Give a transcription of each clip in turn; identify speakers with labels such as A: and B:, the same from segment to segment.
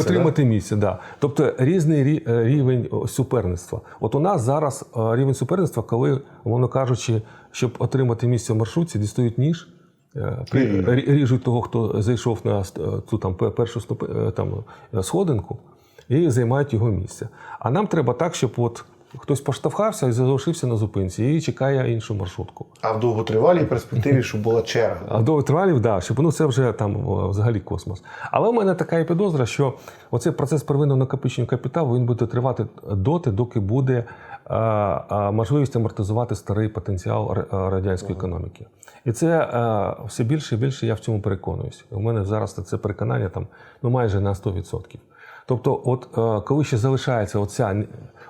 A: І
B: да?
A: отримати місце, да. Тобто різний рі- е, рівень суперництва. От у нас зараз е, рівень суперництва, коли, умовно кажучи, щоб отримати місце в маршрутці, дістають ніж, е, ріжуть того, хто зайшов на цю там першу е, там, сходинку, і займають його місце. А нам треба так, щоб от хтось поштовхався і залишився на зупинці і чекає іншу маршрутку.
B: А в довготривалій перспективі, щоб була черга.
A: А до тралів, да, щоб ну це вже там взагалі космос. Але в мене така і підозра, що оцей процес первинного накопичення капіталу він буде тривати доти, доки буде а, а, можливість амортизувати старий потенціал а, радянської економіки. І це а, все більше і більше я в цьому переконуюсь. У мене зараз це переконання там ну майже на 100%. Тобто, от е, коли ще залишається оця,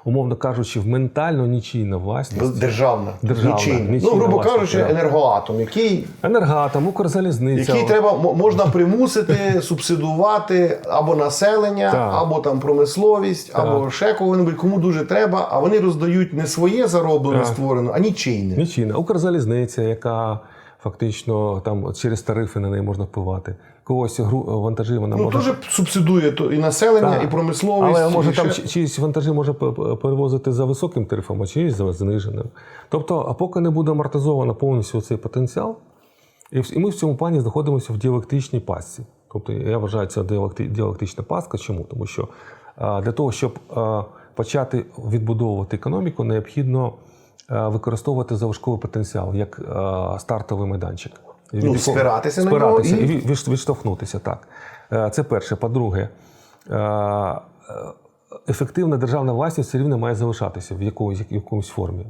A: умовно кажучи, в ментально нічийна власність.
B: Державна,
A: Державна,
B: нічийна.
A: нічийна
B: Ну, грубо
A: власність,
B: кажучи, енергоатом, який,
A: Енергатом, Укрзалізниця.
B: який треба мо- можна примусити субсидувати або населення,
A: Так.
B: або там промисловість,
A: Так.
B: або ще кого-небудь, кому дуже треба, а вони роздають не своє зароблене
A: Так.
B: створене, а нічийне.
A: Нічийна. Укрзалізниця, яка фактично там через тарифи на неї можна впливати. Когось гру вантажі вона
B: Ну,
A: може.
B: теж субсидує то і населення,
A: Так.
B: і промисловість.
A: Але може
B: і
A: там
B: ще-
A: чи- чиїсь вантажі може перевозити за високим тарифом, а чиїсь за зниженим. Тобто, а поки не буде амортизовано повністю цей потенціал, і і ми в цьому плані знаходимося в діалектичній пастці. Тобто, я вважаю, це діалекти- діалектична пастка. Чому? Тому що а, для того, щоб а, почати відбудовувати економіку, необхідно використовувати залишковий потенціал як стартовий майданчик. Від
B: Ну,
A: якого-
B: спиратися на нього
A: і
B: і-
A: від- від- відштовхнутися. Так. Е, Це перше. По-друге, е, е, ефективна державна власність все рівно має залишатися в якоїсь, в якомусь формі.